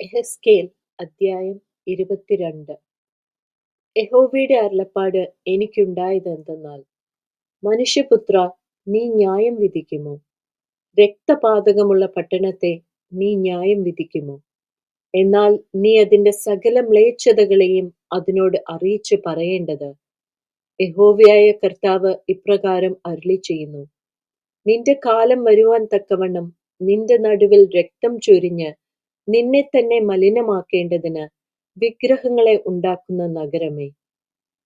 എഹെസ്കേൽ അദ്ധ്യായം ഇരുപത്തിരണ്ട്. യഹോവയുടെ അരുളപ്പാട് എനിക്കുണ്ടായതെന്തെന്നാൽ മനുഷ്യപുത്ര നീ ന്യായം വിധിക്കുമോ? രക്തപാതകമുള്ള പട്ടണത്തെ നീ ന്യായം വിധിക്കുമോ? എന്നാൽ നീ അതിന്റെ സകല മ്ലേച്ഛതകളെയും അതിനോട് അറിയിച്ചു പറയേണ്ടത്. യഹോവയായ കർത്താവ് ഇപ്രകാരം അരുളി ചെയ്യുന്നു നിന്റെ കാലം വരുവാൻ തക്കവണ്ണം നിന്റെ നടുവിൽ രക്തം ചൊരിഞ്ഞ് നിന്നെ തന്നെ മലിനമാക്കേണ്ടതിന് വിഗ്രഹങ്ങളെ ഉണ്ടാക്കുന്ന നഗരമേ.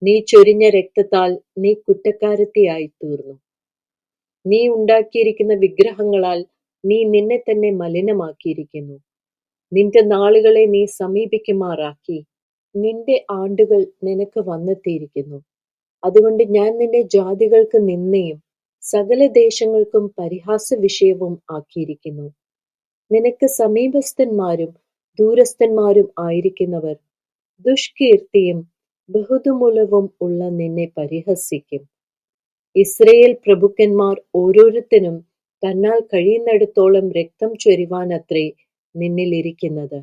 നീ ചൊരിഞ്ഞ രക്തത്താൽ നീ കുറ്റക്കാരത്തിയായിത്തീർന്നു നീ ഉണ്ടാക്കിയിരിക്കുന്ന വിഗ്രഹങ്ങളാൽ നീ നിന്നെ തന്നെ മലിനമാക്കിയിരിക്കുന്നു. നിന്റെ നാളുകളെ നീ സമീപിക്കുമാറാക്കി. നിന്റെ ആണ്ടുകൾ നിനക്ക് വന്നെത്തിയിരിക്കുന്നു. അതുകൊണ്ട് ഞാൻ നിന്റെ ജാതികൾക്ക് നിന്നെയും സകല ദേശങ്ങൾക്കും പരിഹാസ വിഷയവും ആക്കിയിരിക്കുന്നു. നിനക്ക് സമീപസ്ഥന്മാരും ദൂരസ്ഥന്മാരും ആയിരിക്കുന്നവർ. ദുഷ്കീർത്തിയും ബഹുതുമുളവും ഉള്ള നിന്നെ പരിഹസിക്കും. ഇസ്രയേൽ പ്രഭുക്കന്മാർ ഓരോരുത്തനും തന്നാൽ കഴിയുന്നിടത്തോളം രക്തം ചൊരിവാൻ അത്രേ നിന്നിലിരിക്കുന്നത്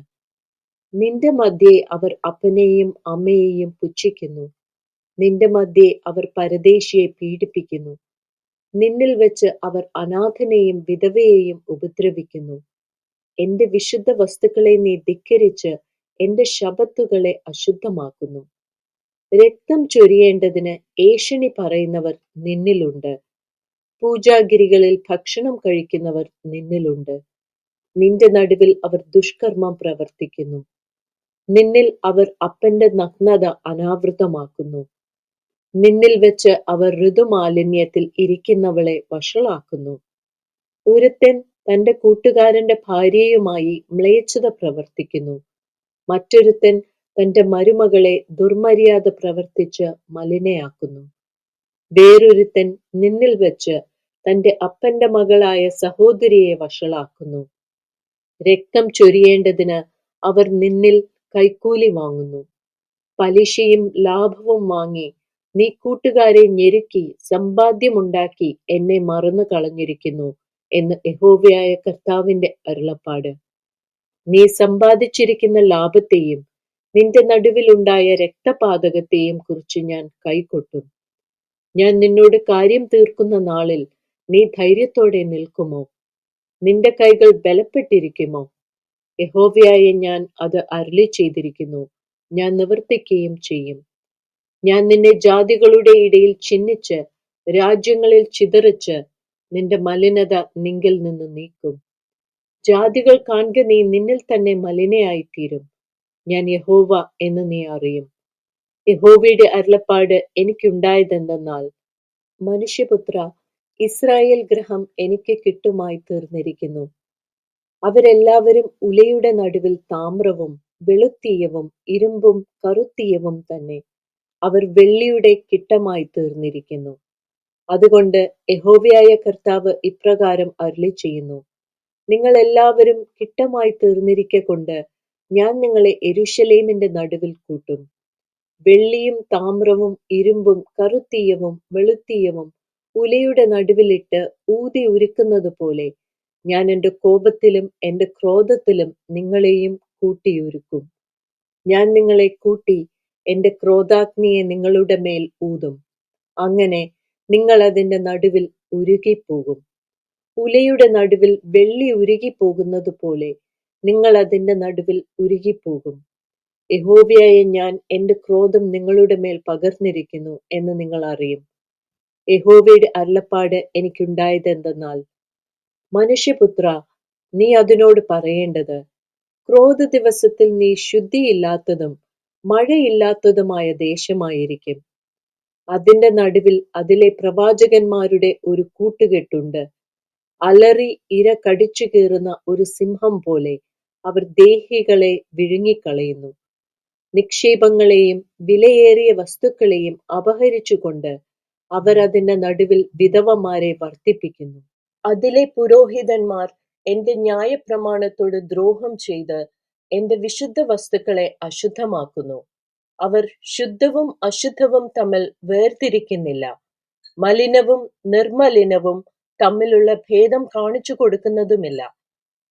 നിന്റെ മധ്യേ അവർ അപ്പനെയും അമ്മയെയും പുച്ഛിക്കുന്നു. നിന്റെ മധ്യേ അവർ പരദേശിയെ പീഡിപ്പിക്കുന്നു. നിന്നിൽ വെച്ച് അവർ അനാഥനെയും വിധവയെയും ഉപദ്രവിക്കുന്നു. എന്റെ വിശുദ്ധ വസ്തുക്കളെ നീ ധിക്കരിച്ച് എന്റെ ശബത്തുകളെ അശുദ്ധമാക്കുന്നു. രക്തം ചൊരിയേണ്ടതിന് ഏഷണി പറയുന്നവർ നിന്നിലുണ്ട്. പൂജാഗിരികളിൽ ഭക്ഷണം കഴിക്കുന്നവർ നിന്നിലുണ്ട്. നിന്റെ നടുവിൽ അവർ ദുഷ്കർമ്മം പ്രവർത്തിക്കുന്നു. നിന്നിൽ അവർ അപ്പന്റെ നഗ്നത അനാവൃതമാക്കുന്നു. നിന്നിൽ വെച്ച് അവർ ഋതുമാലിന്യത്തിൽ ഇരിക്കുന്നവളെ വഷളാക്കുന്നു. ഒരുത്തൻ തന്റെ കൂട്ടുകാരന്റെ ഭാര്യയുമായി മ്ലേച്ഛത പ്രവർത്തിക്കുന്നു. മറ്റൊരുത്തൻ തന്റെ മരുമകളെ ദുർമര്യാദ പ്രവർത്തിച്ച് മലിനയാക്കുന്നു. വേറൊരുത്തൻ നിന്നിൽ വെച്ച് തന്റെ അപ്പന്റെ മകളായ സഹോദരിയെ വഷളാക്കുന്നു. രക്തം ചൊരിയേണ്ടതിന് അവർ നിന്നിൽ കൈക്കൂലി വാങ്ങുന്നു. പലിശയും ലാഭവും വാങ്ങി നീ കൂട്ടുകാരെ ഞെരുക്കി സമ്പാദ്യമുണ്ടാക്കി എന്നെ മറന്നു കളഞ്ഞിരിക്കുന്നു എന്ന് യഹോവയായ കർത്താവിന്റെ അരുളപ്പാട്. നീ സമ്പാദിച്ചിരിക്കുന്ന ലാഭത്തെയും നിന്റെ നടുവിലുണ്ടായ രക്തപാതകത്തെയും കുറിച്ച് ഞാൻ കൈകൊട്ടും. ഞാൻ നിന്നോട് കാര്യം തീർക്കുന്ന നാളിൽ നീ ധൈര്യത്തോടെ നിൽക്കുമോ? നിന്റെ കൈകൾ ബലപ്പെട്ടിരിക്കുമോ? യഹോവയായ ഞാൻ അത് അരുളി ചെയ്തിരിക്കുന്നു ഞാൻ നിവർത്തിക്കുകയും ചെയ്യും. ഞാൻ നിന്നെ ജാതികളുടെ ഇടയിൽ ചിഹ്നിച്ച് രാജ്യങ്ങളിൽ ചിതറിച്ച് നിന്റെ മലിനത നിങ്കിൽ നിന്ന് നീക്കും. ജാതികൾ കാണുക നീ നിന്നിൽ തന്നെ മലിനയായിത്തീരും. ഞാൻ യഹോവ എന്ന് നീ അറിയും. യഹോവയുടെ അരുളപ്പാട് എനിക്കുണ്ടായതെന്തെന്നാൽ മനുഷ്യപുത്ര ഇസ്രായേൽ ഗ്രഹം എനിക്ക് കിട്ടുമായി തീർന്നിരിക്കുന്നു. അവരെല്ലാവരും ഉലയുടെ നടുവിൽ താമ്രവും വെളുത്തീയവും ഇരുമ്പും കറുത്തീയവും തന്നെ. അവർ വെള്ളിയുടെ കിട്ടമായി തീർന്നിരിക്കുന്നു. അതുകൊണ്ട് യഹോവയായ കർത്താവ് ഇപ്രകാരം അരുളി ചെയ്യുന്നു നിങ്ങൾ എല്ലാവരും കിട്ടമായി തീർന്നിരിക്കൊണ്ട് ഞാൻ നിങ്ങളെ എരുശലേമിന്റെ നടുവിൽ കൂട്ടും. വെള്ളിയും താമ്രവും ഇരുമ്പും കറുത്തീയവും വെളുത്തീയവും ഉലയുടെ നടുവിലിട്ട് ഊതി ഉരുക്കുന്നത് പോലെ ഞാൻ എന്റെ കോപത്തിലും എന്റെ ക്രോധത്തിലും നിങ്ങളെയും കൂട്ടിയൊരുക്കും. ഞാൻ നിങ്ങളെ കൂട്ടി എന്റെ ക്രോധാഗ്നിയെ നിങ്ങളുടെ മേൽ ഊതും. അങ്ങനെ നിങ്ങൾ അതിന്റെ നടുവിൽ ഉരുകിപ്പോകും. ഉലയുടെ നടുവിൽ വെള്ളി ഉരുകിപ്പോകുന്നത് പോലെ നിങ്ങൾ അതിന്റെ നടുവിൽ ഉരുകിപ്പോകും. യഹോവയായ ഞാൻ എന്റെ ക്രോധം നിങ്ങളുടെ മേൽ പകർന്നിരിക്കുന്നു എന്ന് നിങ്ങൾ അറിയും. യഹോവയുടെ അരുളപ്പാട് എനിക്കുണ്ടായതെന്തെന്നാൽ മനുഷ്യപുത്ര നീ അതിനോട് പറയേണ്ടത് ക്രോധ ദിവസത്തിൽ നീ ശുദ്ധിയില്ലാത്തതും മഴയില്ലാത്തതുമായ ദേശമായിരിക്കും. അതിന്റെ നടുവിൽ അതിലെ പ്രവാചകന്മാരുടെ ഒരു കൂട്ടുകെട്ടുണ്ട്. അലറി ഇര കടിച്ചു കീറുന്ന ഒരു സിംഹം പോലെ അവർ ദേഹികളെ വിഴുങ്ങിക്കളയുന്നു. നിക്ഷേപങ്ങളെയും വിലയേറിയ വസ്തുക്കളെയും അപഹരിച്ചുകൊണ്ട് അവർ അതിന്റെ നടുവിൽ വിധവമാരെ വർദ്ധിപ്പിക്കുന്നു അതിലെ പുരോഹിതന്മാർ എന്റെ ന്യായപ്രമാണത്തോട് ദ്രോഹം ചെയ്ത് എന്റെ വിശുദ്ധ വസ്തുക്കളെ അശുദ്ധമാക്കുന്നു. അവർ ശുദ്ധവും അശുദ്ധവും തമ്മിൽ വേർതിരിക്കുന്നില്ല. മലിനവും നിർമ്മലിനവും തമ്മിലുള്ള ഭേദം കാണിച്ചു കൊടുക്കുന്നതുമില്ല.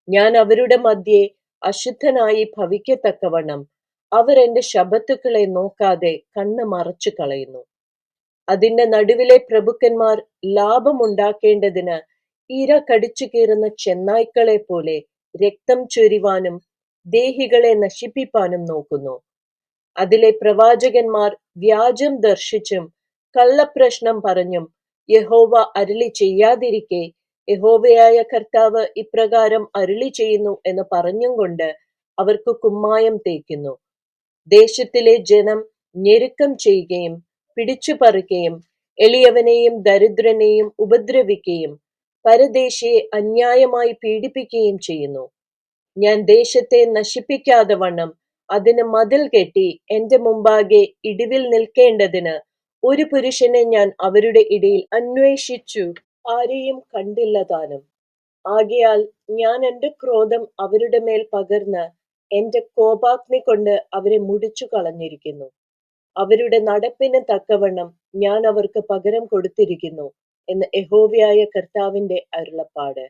ഞാൻ അവരുടെ മധ്യേ അശുദ്ധനായി ഭവിക്കത്തക്കവണ്ണം അവർ എന്റെ ശബത്തുക്കളെ നോക്കാതെ കണ്ണ് മറച്ചു കളയുന്നു. അതിന്റെ നടുവിലെ പ്രഭുക്കന്മാർ ലാഭമുണ്ടാക്കേണ്ടതിന് ഇര കടിച്ചു കീറുന്ന ചെന്നായ്ക്കളെ പോലെ രക്തം ചൊരിവാനും ദേഹികളെ നശിപ്പിപ്പാനും നോക്കുന്നു. അതിലെ പ്രവാചകന്മാർ വ്യാജം ദർശിച്ചും കള്ളപ്രശ്നം പറഞ്ഞും യഹോവ അരുളി ചെയ്യാതിരിക്കെ യഹോവയായ കർത്താവ് ഇപ്രകാരം അരുളി ചെയ്യുന്നു എന്ന് പറഞ്ഞും കൊണ്ട് അവർക്ക് കുമ്മായം തേക്കുന്നു. ദേശത്തിലെ ജനം ഞെരുക്കം ചെയ്യുകയും പിടിച്ചു പറിക്കുകയും എളിയവനെയും ദരിദ്രനെയും ഉപദ്രവിക്കുകയും പരദേശിയെ അന്യായമായി പീഡിപ്പിക്കുകയും ചെയ്യുന്നു. ഞാൻ ദേശത്തെ നശിപ്പിക്കാതെ വണ്ണം അതിന് മതിൽ കെട്ടി എന്റെ മുമ്പാകെ ഇടിവിൽ നിൽക്കേണ്ടതിന് ഒരു പുരുഷനെ ഞാൻ അവരുടെ ഇടയിൽ അന്വേഷിച്ചു. ആരെയും കണ്ടില്ല താനും. ആകയാൽ ഞാൻ എന്റെ ക്രോധം അവരുടെ മേൽ പകർന്ന് എന്റെ കോപാഗ്നി കൊണ്ട് അവരെ മുടിച്ചു കളഞ്ഞിരിക്കുന്നു. അവരുടെ നടപ്പിന് തക്കവണ്ണം ഞാൻ അവർക്ക് പകരം കൊടുത്തിരിക്കുന്നു എന്ന് യഹോവയായ കർത്താവിന്റെ അരുളപ്പാട്.